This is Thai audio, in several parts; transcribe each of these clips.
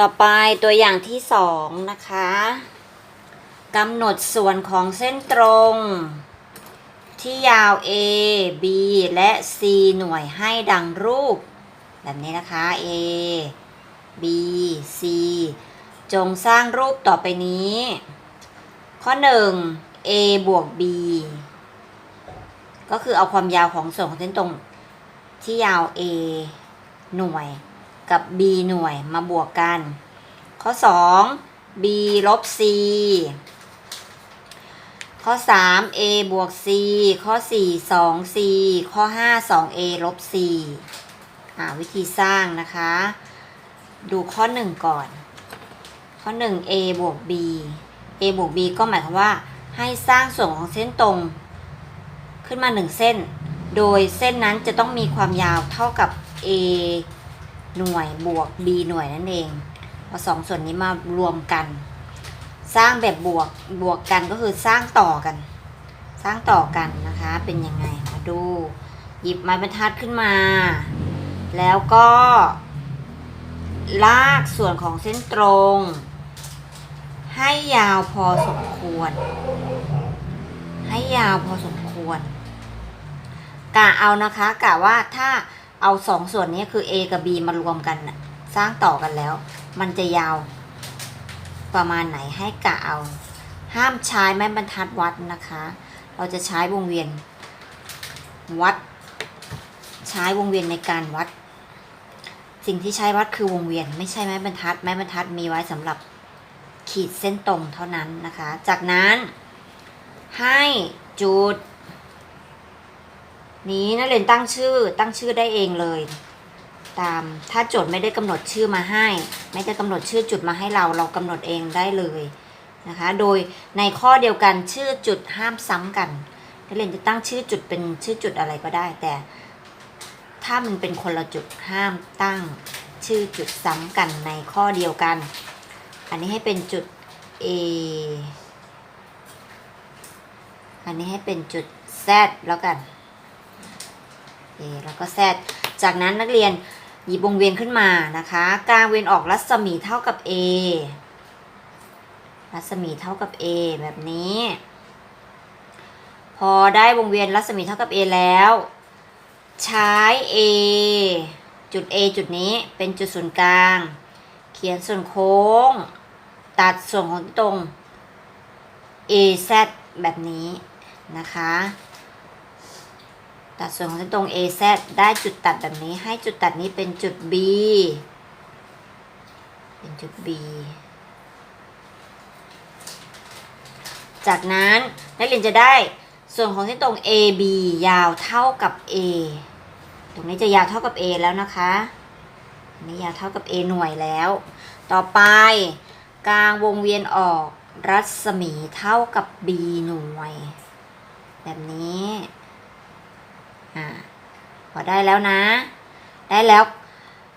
ต่อไปตัวอย่างที่สองนะคะกำหนดส่วนของเส้นตรง ที่ยาว A B และ C หน่วยให้ดังรูป แบบนี้นะคะ A B C จงสร้างรูปต่อไปนี้ ข้อ 1 A บวก B ก็คือเอาความยาวของส่วนของเส้นตรงที่ยาว A หน่วย กับ b หน่วยมาบวกกัน ข้อ 2 b ลบ c ข้อ 3 a บวก c ข้อ 4 2 c ข้อ 5 2 a ลบ c อ่าวิธีสร้างนะคะ ดูข้อ 1 ก่อน ข้อ 1 a บวก b a บวก b ก็หมายความว่าให้สร้างส่วนของเส้นตรงขึ้นมา 1 เส้น โดยเส้นนั้นจะต้องมีความยาวเท่ากับ a หน่วยบวก b หน่วยนั่นเองเอาสองส่วนนี้มารวมกัน สร้างแบบบวกบวกกันก็คือสร้างต่อกัน สร้างต่อกันนะคะเป็นยังไงมาดู หยิบไม้บรรทัดขึ้นมา แล้วก็ ลากส่วนของเส้นตรง ให้ยาวพอสมควร ให้ยาวพอสมควรกะเอานะคะกะว่าถ้า เอาสองส่วนนี้คือ A กับ B มารวมกันสร้างต่อกันแล้ว มันจะยาวประมาณไหนให้กะเอา ห้ามใช้ไม้บรรทัดวัดนะคะ เราจะใช้วงเวียน วัด ใช้วงเวียนในการวัด สิ่งที่ใช้วัดคือวงเวียน ไม่ใช่ไม้บรรทัด ไม้บรรทัดมีไว้สำหรับขีดเส้นตรงเท่านั้นนะคะ จากนั้นให้จุด นี้นักเรียนตั้งชื่อตั้งชื่อได้เองเลย ตามถ้าโจทย์ไม่ได้กำหนดชื่อมาให้ ไม่ได้กำหนดชื่อจุดมาให้เราเรากำหนดเองได้เลยนะคะ โดยในข้อเดียวกันชื่อจุดห้ามซ้ำกันนักเรียนจะตั้งชื่อจุดเป็นชื่อจุดอะไรก็ได้ แต่ ถ้ามันเป็นคนละจุดห้ามตั้งชื่อจุดซ้ำกันในข้อเดียวกัน อันนี้ให้เป็นจุด A อันนี้ให้เป็นจุด Z แล้วกัน A แล้วก็ Z จากนั้นนักเรียนหยิบวงเวียนขึ้นมานะคะกลางเวียนออกรัศมีเท่ากับ A รัศมีเท่ากับ A แบบนี้ พอได้วงเวียนรัศมีเท่ากับ A แล้ว ใช้ A จุด A จุดนี้เป็นจุดศูนย์กลาง เขียนส่วนโค้ง ตัดส่วนของตรง AZ แบบนี้นะคะ ตัดส่วนของเส้นตรง AZ ได้จุดตัดแบบนี้ให้จุดตัดนี้เป็นจุด B เป็นจุด B จากนั้นนักเรียนจะได้ส่วนของเส้นตรง AB ยาวเท่ากับ A ตรงนี้จะยาวเท่ากับ A แล้วนะคะอันนี้ยาวเท่ากับ A หน่วยแล้ว ต่อไปกลางวงเวียนออกรัศมีเท่ากับ B หน่วย แบบนี้ อ่าพอได้แล้วนะ ได้แล้ว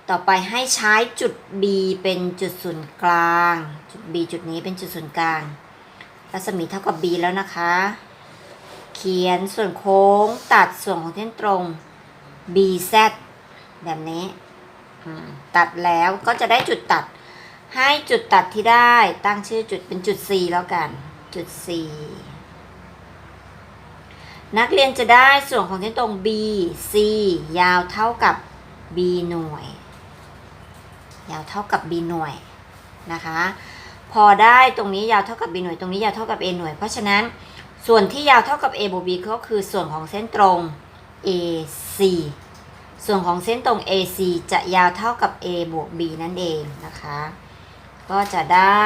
ต่อไปให้ใช้จุด B เป็นจุดศูนย์กลาง จุด B จุดนี้เป็นจุดศูนย์กลาง รัศมีเท่ากับ B แล้วนะคะ เขียนส่วนโค้งตัดส่วนของเส้นตรง BZ แบบนี้ตัดแล้วก็จะได้จุดตัด ให้จุดตัดที่ได้ตั้งชื่อจุดเป็นจุด C แล้วกัน จุด C นักเรียนจะได้ส่วนของเส้นตรง B C ยาวเท่ากับ B หน่วย ยาวเท่ากับ B หน่วยนะคะ พอได้ตรงนี้ยาวเท่ากับ B หน่วย ตรงนี้ยาวเท่ากับ A หน่วย เพราะฉะนั้นส่วนที่ยาวเท่ากับ A บวก B ก็คือส่วนของเส้นตรง AC ส่วนของเส้นตรง AC จะยาวเท่ากับ A บวก B นั่นเองนะคะ ก็จะได้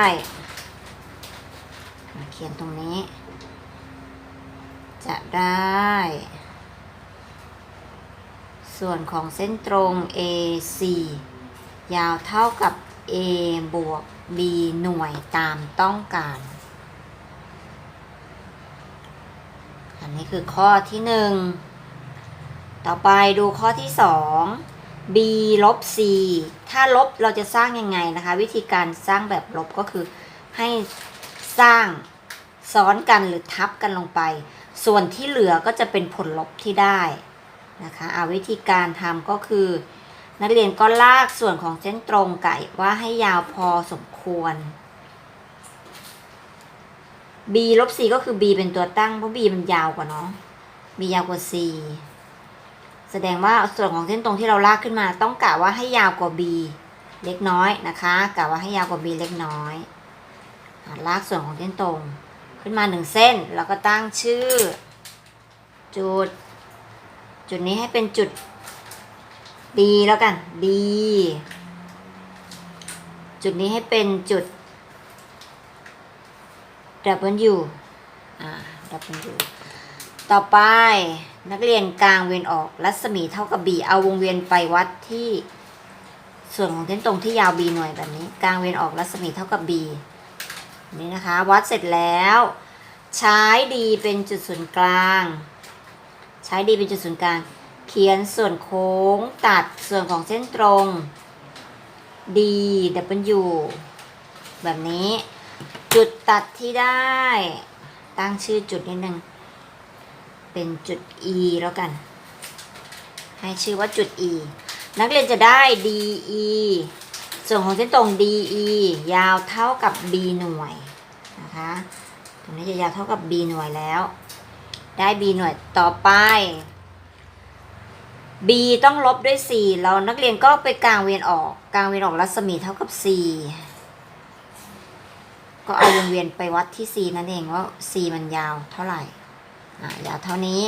เขียนตรงนี้ จะได้ ส่วนของเส้นตรง AC ยาวเท่ากับ A บวก B หน่วยตามต้องการ อันนี้คือข้อที่หนึ่ง ต่อไปดูข้อที่สอง b ลบ c ถ้าลบเราจะสร้างยังไงนะคะ วิธีการสร้างแบบลบก็คือให้สร้างซ้อนกันหรือทับกันลงไป ส่วนที่เหลือก็จะเป็นผลลบที่ได้นะคะเอาวิธีการทำก็คือ นักเรียนก็ลากส่วนของเส้นตรงไก่ว่าให้ยาวพอสมควร b ลบ c ก็คือ b เป็นตัวตั้งเพราะ b มันยาวกว่าเนาะ b ยาวกว่า c แสดงว่าส่วนของเส้นตรงที่เราลากขึ้นมา ต้องกะว่าให้ยาวกว่า b เล็กน้อยนะคะกะว่าให้ยาวกว่า b เล็กน้อยลากส่วนของเส้นตรง ขึ้นมาหนึ่งเส้น แล้วก็ตั้งชื่อ จุด จุดนี้ให้เป็นจุด D แล้วกัน D จุดนี้ให้เป็นจุด W อ่า W ต่อไปนักเรียนกลางเวียนออกรัศมีเท่ากับ b เอาวงเวียนไปวัดที่ ส่วนของเส้นตรงที่ยาว b หน่วยแบบนี้ กลางเวียนออกรัศมีเท่ากับ b นี่นะคะ วัดเสร็จแล้ว ใช้ d เป็นจุดศูนย์กลาง ใช้ d เป็นจุดศูนย์กลาง เขียนส่วนโค้งตัดส่วนของเส้นตรง d w แบบนี้ จุดตัดที่ได้ ตั้งชื่อจุดนิดนึง เป็นจุด e แล้วกัน ให้ชื่อว่าจุด e นักเรียนจะได้ de ส่วนของเส้นตรง de ยาวเท่ากับ b หน่วยนะคะตรงนี้จะยาวเท่ากับ b หน่วยแล้ว ได้ b หน่วยต่อไป b ต้องลบด้วย c เรานักเรียนก็ไปกลางเวียนออกกลางเวียนออกรัศมีเท่ากับ c ก็เอาวงเวียนไปวัดที่ c นั่นเองว่า c มันยาวเท่าไหร่อะยาวเท่านี้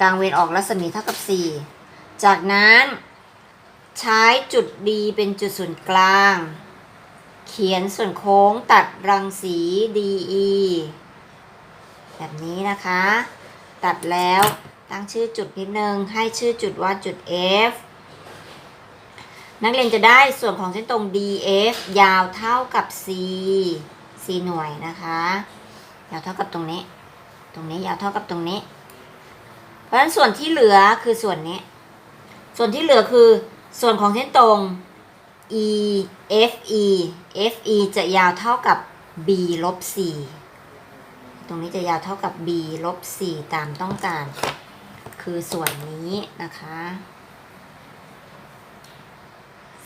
กลางเวียนออกรัศมีเท่ากับ c จากนั้น ใช้จุด D เป็นจุดศูนย์กลาง เขียนส่วนโค้งตัดรังสี DE แบบนี้นะคะ ตัดแล้วตั้งชื่อจุดนิดนึง ให้ชื่อจุดว่าจุด F นักเรียนจะได้ส่วนของเส้นตรง DF ยาวเท่ากับ C C หน่วยนะคะ ยาวเท่ากับตรงนี้ ตรงนี้ยาวเท่ากับตรงนี้ เพราะฉะนั้นส่วนที่เหลือคือส่วนนี้ ส่วนที่เหลือคือ ส่วนของเส้นตรง E F E F E จะยาวเท่ากับ B ลบ C ตรงนี้จะยาวเท่ากับ b ลบ4ตามต้องการ คือส่วนนี้นะคะ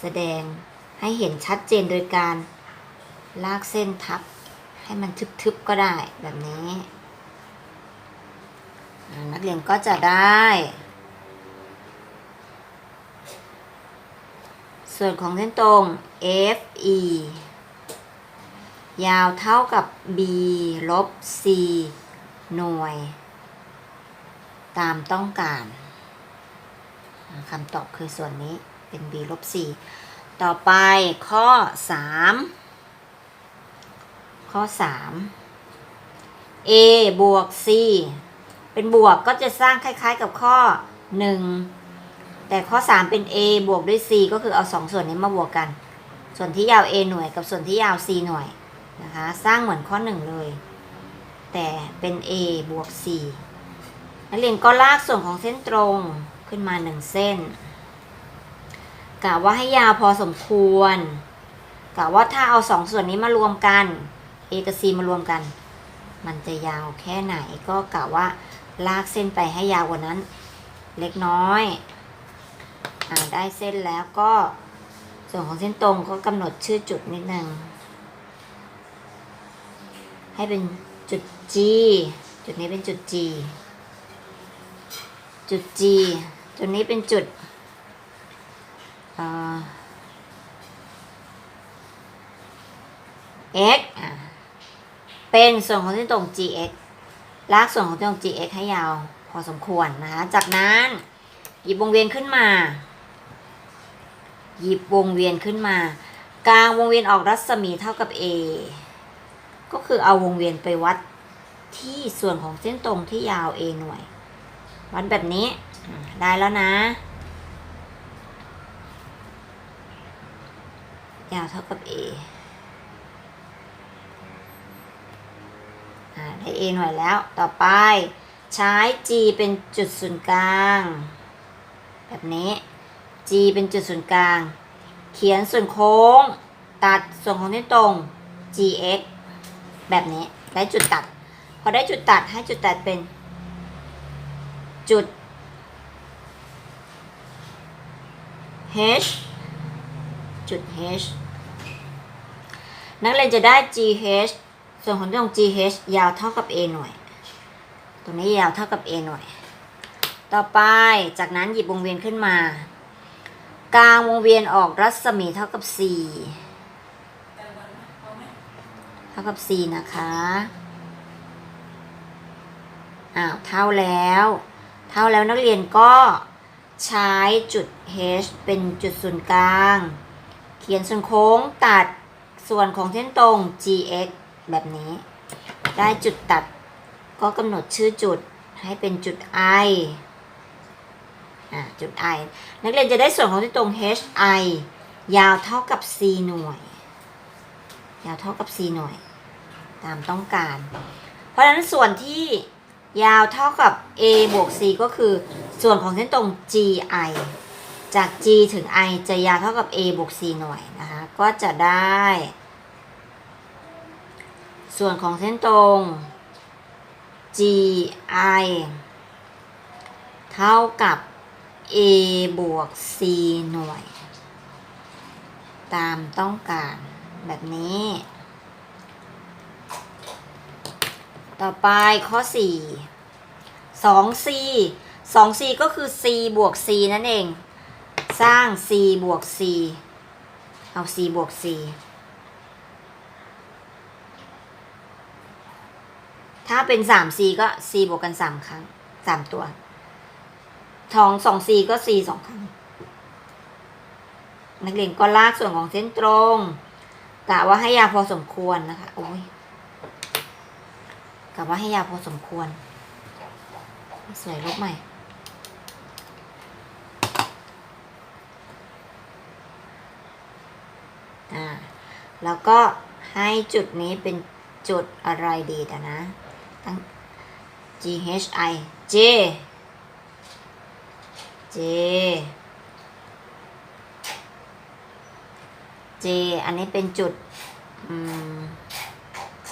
แสดงให้เห็นชัดเจนโดยการลากเส้นทับ ให้มันทึบๆก็ได้แบบนี้ นักเรียนก็จะได้ ส่วนของเส้นตรง FE ยาวเท่ากับ b ลบ c หน่วย ตามต้องการคำตอบคือส่วนนี้เป็น b ลบ c ต่อไปข้อ 3 ข้อ 3 a บวก c เป็นบวกก็จะสร้างคล้ายๆกับข้อ 1 แต่ข้อ 3 เป็น a บวกด้วย c ก็คือเอา 2 ส่วนนี้มาบวกกัน ส่วนที่ยาว a หน่วยกับส่วนที่ยาว c หน่วยนะคะ สร้างเหมือนข้อ 1 เลย แต่เป็น a บวก c นักเรียนก็ลากส่วนของเส้นตรงขึ้นมา 1 เส้นกะว่าให้ยาวพอสมควรกะว่าถ้าเอา 2 ส่วนนี้มารวมกัน a กับ c มารวมกัน มันจะยาวแค่ไหนก็กะว่าลากเส้นไปให้ยาวกว่านั้น เล็กน้อย อาได้เส้นแล้วก็ส่วนของเส้นตรงก็กำหนดชื่อจุดนิดนึงให้เป็นจุด G จุดนี้เป็นจุด G จุด G จุดนี้เป็นจุดเอ่อ x เป็นส่วนของเส้นตรง gx ลากส่วนของเส้นตรง gx ให้ยาวพอสมควรนะคะ จากนั้นหยิบวงเวียนขึ้นมา หยิบวงเวียนขึ้นมา กลางวงเวียนออกรัศมีเท่ากับ a ก็คือเอาวงเวียนไปวัดที่ส่วนของเส้นตรงที่ยาว a หน่วย วัดแบบนี้ได้แล้วนะ ยาวเท่ากับ a อ่าได้ a หน่วยแล้ว ต่อไป ใช้ g เป็นจุดศูนย์กลาง แบบนี้ g เป็นจุดศูนย์กลาง เขียนส่วนโค้ง ตัดส่วนของเส้นตรง gx แบบนี้ได้จุดตัด พอได้จุดตัดให้จุดตัดเป็น จุด h จุด h นักเรียนจะได้ gh ส่วนของตรง gh ยาวเท่ากับ a หน่วย ตรงนี้ยาวเท่ากับ a หน่วย ต่อไปจากนั้นหยิบวงเวียนขึ้นมา กลางวงเวียนออกรัศมีเท่ากับ4เท่ากับ4นะคะอ้าวเท่าแล้ว เท่าแล้วนักเรียนก็ใช้จุด h เป็นจุดศูนย์กลาง เขียนส่วนโค้งตัดส่วนของเส้นตรง gx แบบนี้ ได้จุดตัดก็กำหนดชื่อจุดให้เป็นจุด i จุด i นักเรียนจะได้ส่วนของเส้นตรง hi ยาวเท่ากับ c หน่วย ยาวเท่ากับ c หน่วย ตามต้องการ เพราะฉะนั้นส่วนที่ยาวเท่ากับ a บวก c ก็คือส่วนของเส้นตรง gi จาก g ถึง i จะยาวเท่ากับ a บวก c หน่วยนะคะ ก็จะได้ ส่วนของเส้นตรง gi เท่ากับ a บวก c หน่วย ตามต้องการแบบนี้ ต่อไปข้อ 4 2c 2c ก็คือ c บวก c นั่นเอง สร้าง c บวก c เอา c บวก c ถ้าเป็น 3c ก็ c บวกกัน 3 ครั้ง 3 ตัว ทอง 2c ก็ c 2ครั้ง นักเรียนก็ลากส่วนของเส้นตรงกะว่าให้ยาวพอสมควรนะคะ โอ้ยกะว่าให้ยาวพอสมควร สวยลบใหม่อ่าแล้วก็ให้จุดนี้เป็นจุดอะไรดีแต่นะตั้ง G H I J J J อันนี้เป็นจุด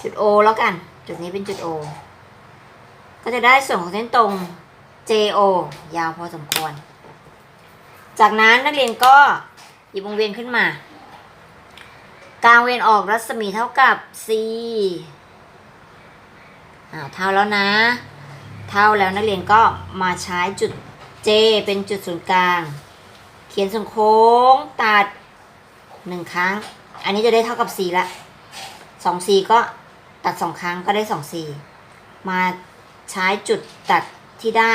จุด O แล้วกัน จุดนี้เป็นจุด O ก็จะได้ส่วนของเส้นตรง JO ยาวพอสมควร จากนั้นนักเรียนก็หยิบวงเวียนขึ้นมา กลางเวียนออกรัศมีเท่ากับ C อ่าเท่าแล้วนะ เท่าแล้วนักเรียนก็มาใช้จุด J เป็นจุดศูนย์กลาง เขียนส่วนโค้งตัดหนึ่งครั้ง อันนี้จะได้เท่ากับ C ละสอง C ก็ตัดสองครั้งก็ได้สอง C มาใช้จุดตัดที่ได้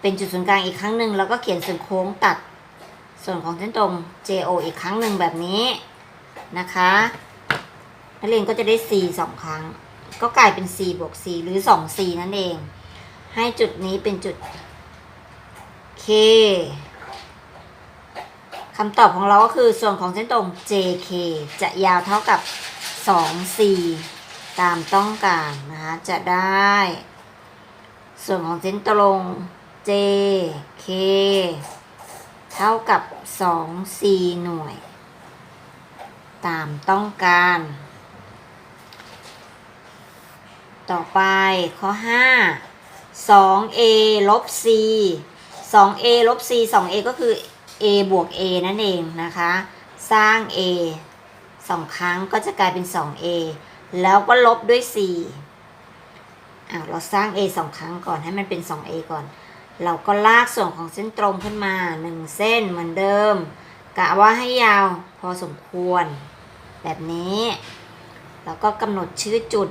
เป็นจุดศูนย์กลางอีกครั้งหนึ่งแล้วก็เขียนส่วนโค้งตัดส่วนของเส้นตรง JO อีกครั้งหนึ่งแบบนี้นะคะนักเรียนก็จะได้ C สองครั้ง ก็กลายเป็น C บวก C หรือ 2C นั่นเอง ให้จุดนี้เป็นจุด K คำตอบของเราก็คือส่วนของเส้นตรง JK จะยาวเท่ากับ 2C ตามต้องการนะคะจะได้ ส่วนของเส้นตรง JK เท่ากับ 2C หน่วย ตามต้องการ ต่อไปข้อ 5 2a ลบ c 2a ลบ c 2a ก็คือ a บวก a นั่นเองนะคะ สร้าง a สองครั้งก็จะกลายเป็น 2a แล้วก็ลบด้วย c อะเราสร้าง a สองครั้งก่อนให้มันเป็น 2a ก่อน เราก็ลากส่วนของเส้นตรงขึ้นมา 1 เส้นเหมือนเดิมกะว่าให้ยาวพอสมควร แบบนี้ แล้วก็กำหนดชื่อจุด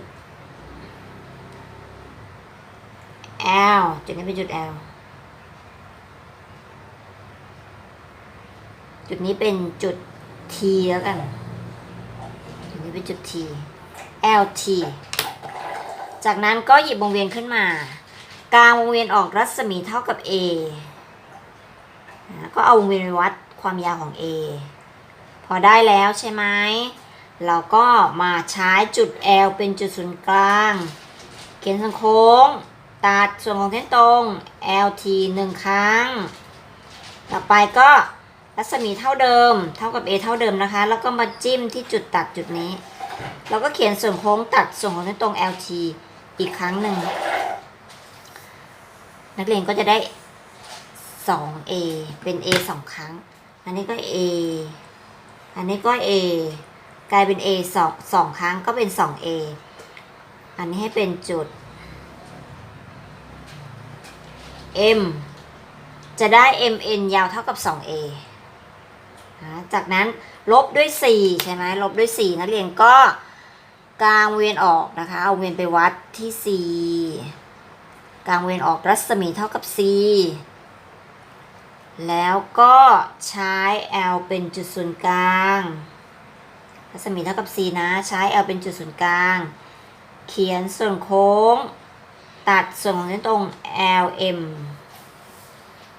L จุดนี้เป็นจุด L จุดนี้เป็นจุด T แล้วกัน จุดนี้เป็นจุด T LT จากนั้นก็หยิบวงเวียนขึ้นมา กลางวงเวียนออกรัศมีเท่ากับ A ก็เอาวงเวียนไปวัดความยาวของ A พอได้แล้วใช่ไหม เราก็มาใช้จุด L เป็นจุดศูนย์กลาง เขียนสังโค้ง ตัดส่วนของเส้นตรง LT หนึ่งครั้ง ต่อไปก็ รัศมีเท่าเดิม เท่ากับ A เท่าเดิมนะคะ แล้วก็มาจิ้มที่จุดตัดจุดนี้ เราก็เขียนส่วนโค้งตัดส่วนของเส้นตรง LT อีกครั้งหนึ่ง นักเรียนก็จะได้ 2A เป็น A สองครั้ง อันนี้ก็ A อันนี้ก็ A กลายเป็น A สองสองครั้งก็เป็น 2A อันนี้ให้เป็นจุด M จะได้ MN ยาวเท่ากับ 2A นะจากนั้นลบด้วย 4 ใช่ไหมลบด้วย 4 นักเรียนก็กลางเวียนออกนะคะ เอาเวียนไปวัดที่ 4 กลางเวียนออกรัศมีเท่ากับ C แล้วก็ใช้ L เป็นจุดศูนย์กลาง รัศมีเท่ากับ C นะ ใช้ L เป็นจุดศูนย์กลาง เขียนส่วนโค้ง ตัดส่วนของเส้นตรง LM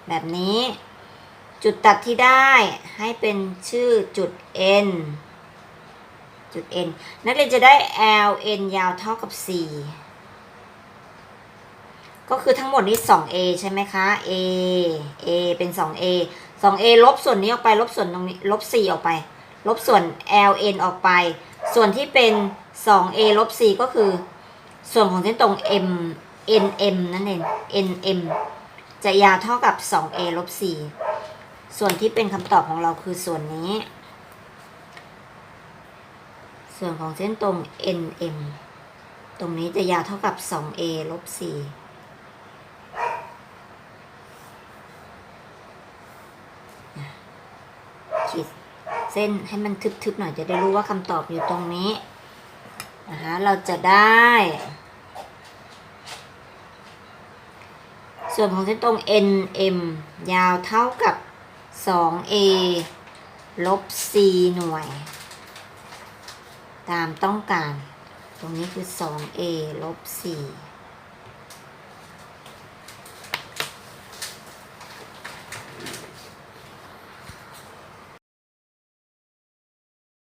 แบบนี้ จุดตัดที่ได้ให้เป็นชื่อจุด N จุด N นักเรียนจะได้ LN ยาวเท่ากับ 4 ก็คือทั้งหมดนี้ 2A ใช่ไหมคะ A A เป็น 2A 2A ลบส่วนนี้ออกไปลบส่วนตรงนี้ลบ 4 ออกไป ลบส่วน LN ออกไป ส่วนที่เป็น 2A ลบ 4 ก็คือ ส่วนของเส้นตรง M NM นั่นเอง NM จะยาวเท่ากับ 2A ลบ 4 ส่วนที่เป็นคำตอบของเราคือส่วนนี้ ส่วนของเส้นตรง NM ตรงนี้จะยาวเท่ากับ 2A ลบ 4 ขีดเส้นให้มันทึบๆหน่อยจะได้รู้ว่าคำตอบอยู่ตรงนี้นะคะเราจะได้ ส่วนของเส้นตรง NM ยาวเท่ากับ 2A ลบ C หน่วย ตามต้องการ ตรงนี้คือ 2A ลบ 4